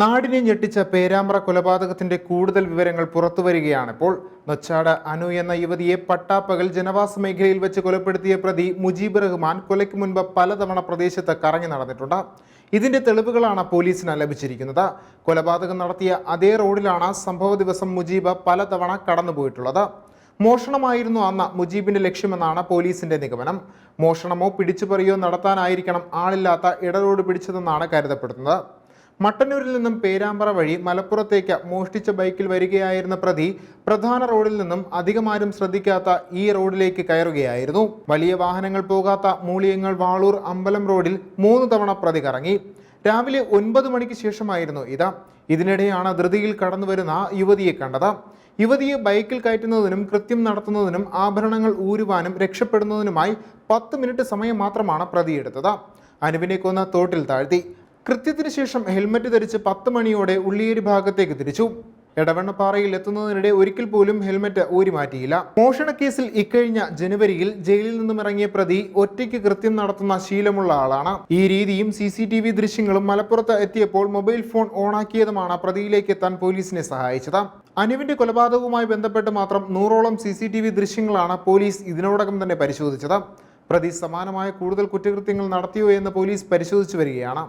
നാടിനെ ഞെട്ടിച്ച പേരാമ്പ്ര കൊലപാതകത്തിന്റെ കൂടുതൽ വിവരങ്ങൾ പുറത്തു പുറത്തുവരികയാണിപ്പോൾ നൊച്ചാട് അനു എന്ന യുവതിയെ പട്ടാപ്പകൽ ജനവാസ മേഖലയിൽ വെച്ച് കൊലപ്പെടുത്തിയ പ്രതി മുജീബ് റഹ്മാൻ കൊലയ്ക്ക് മുൻപ് പലതവണ പ്രദേശത്ത് കറങ്ങി നടന്നിട്ടുണ്ട്. ഇതിന്റെ തെളിവുകളാണ് പോലീസിന് ലഭിച്ചിരിക്കുന്നത്. കൊലപാതകം നടത്തിയ അതേ റോഡിലാണ് സംഭവ ദിവസം മുജീബ് പലതവണ കടന്നുപോയിട്ടുള്ളത്. മോഷണമായിരുന്നു അന്ന് മുജീബിന്റെ ലക്ഷ്യമെന്നാണ് പോലീസിന്റെ നിഗമനം. മോഷണമോ പിടിച്ചുപറിയോ നടത്താനായിരിക്കണം ആളില്ലാത്ത ഇടറോഡ് പിടിച്ചതെന്നാണ് കരുതപ്പെടുന്നത്. മട്ടന്നൂരിൽ നിന്നും പേരാമ്പ്ര വഴി മലപ്പുറത്തേക്ക് മോഷ്ടിച്ച ബൈക്കിൽ വരികയായിരുന്ന പ്രതി പ്രധാന റോഡിൽ നിന്നും അധികമാരും ശ്രദ്ധിക്കാത്ത ഈ റോഡിലേക്ക് കയറുകയായിരുന്നു. വലിയ വാഹനങ്ങൾ പോകാത്ത മൂളിയങ്ങൾ വാളൂർ അമ്പലം റോഡിൽ മൂന്ന് തവണ പ്രതി കറങ്ങി രാവിലെ ഒൻപത് മണിക്ക് ശേഷമായിരുന്നു ഇത്. ഇതിനിടെയാണ് ധൃതിയിൽ കടന്നു വരുന്ന യുവതിയെ കണ്ടത്. യുവതിയെ ബൈക്കിൽ കയറ്റുന്നതിനും കൃത്യം നടത്തുന്നതിനും ആഭരണങ്ങൾ ഊരുവാനും രക്ഷപ്പെടുന്നതിനുമായി പത്ത് മിനിറ്റ് സമയം മാത്രമാണ് പ്രതിയെടുത്തത്. അനുവിനെ കൊന്ന തോട്ടിൽ താഴ്ത്തി. കൃത്യത്തിന് ശേഷം ഹെൽമറ്റ് ധരിച്ച് പത്ത് മണിയോടെ ഉള്ളിയേരി ഭാഗത്തേക്ക് തിരിച്ചു. എടവണ്ണപ്പാറയിൽ എത്തുന്നതിനിടെ ഒരിക്കൽ പോലും ഹെൽമറ്റ് മാറ്റിയില്ല. മോഷണക്കേസിൽ ഇക്കഴിഞ്ഞ ജനുവരിയിൽ ജയിലിൽ നിന്നും ഇറങ്ങിയ പ്രതി ഒറ്റയ്ക്ക് കൃത്യം നടത്തുന്ന ശീലമുള്ള ആളാണ്. ഈ രീതിയും സി സി ടി വി ദൃശ്യങ്ങളും മലപ്പുറത്ത് എത്തിയപ്പോൾ മൊബൈൽ ഫോൺ ഓണാക്കിയതുമാണ് പ്രതിയിലേക്ക് എത്താൻ പോലീസിനെ സഹായിച്ചത്. അനുവിന്റെ കൊലപാതകവുമായി ബന്ധപ്പെട്ട് മാത്രം നൂറോളം സി സി ടി വി ദൃശ്യങ്ങളാണ് പോലീസ് ഇതിനോടകം തന്നെ പരിശോധിച്ചത്. പ്രതി സമാനമായ കൂടുതൽ കുറ്റകൃത്യങ്ങൾ നടത്തിയോ എന്ന് പോലീസ് പരിശോധിച്ചു വരികയാണ്.